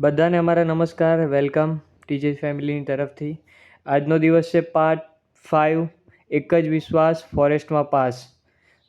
બધાને અમારા નમસ્કાર, વેલકમ ટીજે ફેમિલીની તરફથી. આજનો દિવસ છે પાર્ટ ફાઇવ એક જ વિશ્વાસ, ફોરેસ્ટમાં પાસ.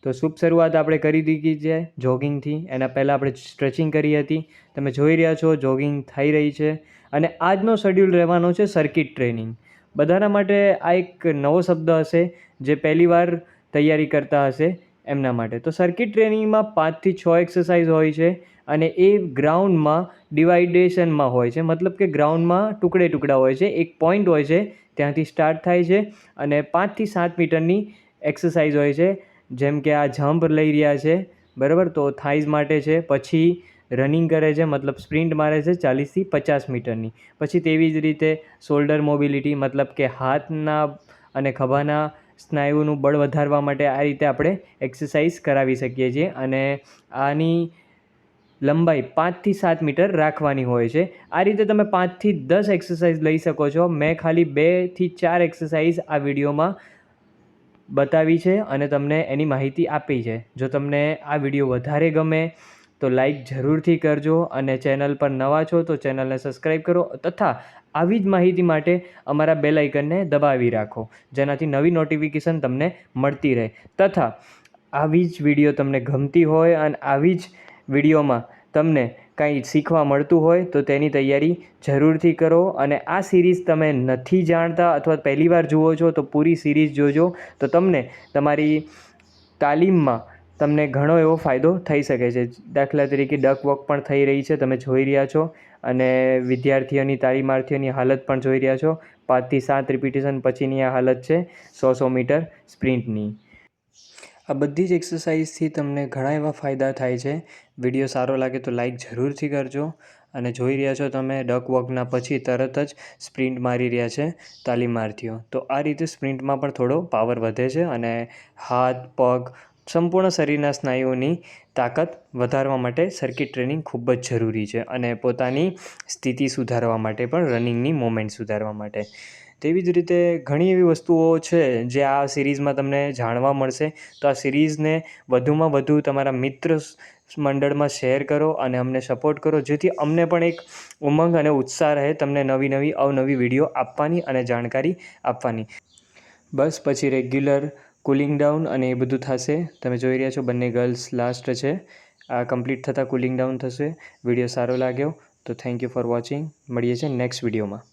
તો શુભ શરૂઆત આપણે કરી દીધી છે જોગિંગથી. એના પહેલાં આપણે સ્ટ્રેચિંગ કરી હતી. તમે જોઈ રહ્યા છો, જોગિંગ થઈ રહી છે. અને આજનો શેડ્યુલ રહેવાનો છે સર્કિટ ટ્રેનિંગ. બધાના માટે આ એક નવો શબ્દ હશે જે પહેલીવાર તૈયારી કરતા હશે. એમના માટે. તો સર્કિટ ટ્રેનિંગમાં પાંચથી છ એક્સરસાઇઝ હોય છે અને એ ગ્રાઉન્ડમાં ડિવાઇડેશનમાં હોય છે. મતલબ કે ગ્રાઉન્ડમાં ટુકડે ટુકડા હોય છે. એક પોઈન્ટ હોય છે, ત્યાંથી સ્ટાર્ટ થાય છે અને પાંચથી સાત મીટરની એક્સરસાઇઝ હોય છે. જેમ કે આ જમ્પ લઈ રહ્યા છે, બરાબર? તો થાઈઝ માટે છે, પછી રનિંગ કરે છે, મતલબ સ્પ્રિન્ટ મારે છે ચાલીસથી પચાસ મીટરની. પછી તેવી જ રીતે શોલ્ડર મોબિલિટી મતલબ કે હાથના અને ખભાના સ્નાયુનું બળ વધારવા માટે આ રીતે આપણે એક્સરસાઇઝ કરાવી શકીએ છીએ અને આની લંબાઈ પાંચથી સાત મીટર રાખવાની હોય છે. આ રીતે તમે પાંચથી દસ એક્સરસાઇઝ લઈ શકો છો. મેં ખાલી બેથી ચાર એક્સરસાઇઝ આ વિડીયોમાં બતાવી છે અને તમને એની માહિતી આપી છે. જો તમને આ વીડિયો વધારે ગમે તો લાઈક જરૂરથી કરજો અને ચેનલ પર નવા છો તો ચેનલને સબસ્ક્રાઈબ કરો તથા આવી જ માહિતી માટે અમારા બેલ આઇકનને દબાવી રાખો, જેનાથી નવી નોટિફિકેશન તમને મળતી રહે. તથા આવી જ વીડિયો તમને ગમતી હોય અને આવી જ વિડીયોમાં તમને કંઈ શીખવા મળતું હોય તો તેની તૈયારી જરૂરથી કરો અને આ સિરીઝ તમે નથી જાણતા અથવા પહેલીવાર જુઓ છો તો પૂરી સિરીઝ જોજો તો તમને તમારી તાલીમમાં તમને ઘણો એવો ફાયદો થઈ શકે છે. દાખલા તરીકે ડક વોક પણ થઈ રહી છે, તમે જોઈ રહ્યા છો. અને વિદ્યાર્થીઓની તાલીમાર્થીઓની હાલત પણ જોઈ રહ્યા છો. પાંચથી સાત રિપિટેશન પછીની આ હાલત છે, સો સો મીટર સ્પ્રિન્ટની આ બધી જ એક્સરસાઇઝથી તમને ઘણા એવા ફાયદા થાય છે. વીડિયો સારો લાગે તો લાઈક જરૂરથી કરજો. અને જોઈ રહ્યા છો તમે ડક વોકના પછી તરત જ સ્પ્રિન્ટ મારી રહ્યા છે તાલીમાર્થીઓ. તો આ રીતે સ્પ્રિન્ટમાં પણ થોડો પાવર વધે છે અને હાથ, પગ સંપૂર્ણ શરીરના સ્નાયુઓની તાકાત વધારવા માટે સર્કિટ ટ્રેનિંગ ખૂબ જ જરૂરી છે અને પોતાની સ્થિતિ સુધારવા માટે પણ રનિંગની મોમેન્ટ સુધારવા માટે. તેવી જ રીતે ઘણી એવી વસ્તુઓ છે જે આ સિરીઝમાં તમને જાણવા મળશે. તો આ સિરીઝને વધુમાં વધુ તમારા મિત્ર મંડળમાં શેર કરો અને અમને સપોર્ટ કરો, જેથી અમને પણ એક ઉમંગ અને ઉત્સાહ રહે તમને નવી નવી અવનવી વીડિયો આપવાની અને જાણકારી આપવાની. બસ, પછી રેગ્યુલર કુલિંગ ડાઉન અને એ બધું થશે. તમે જોઈ રહ્યા છો બંને ગર્લ્સ લાસ્ટ છે. આ કમ્પ્લીટ થતાં કુલિંગ ડાઉન થશે. વીડિયો સારો લાગ્યો, તો થેન્ક યુ ફોર વોચિંગ મળીએ છીએ નેક્સ્ટ વિડીયોમાં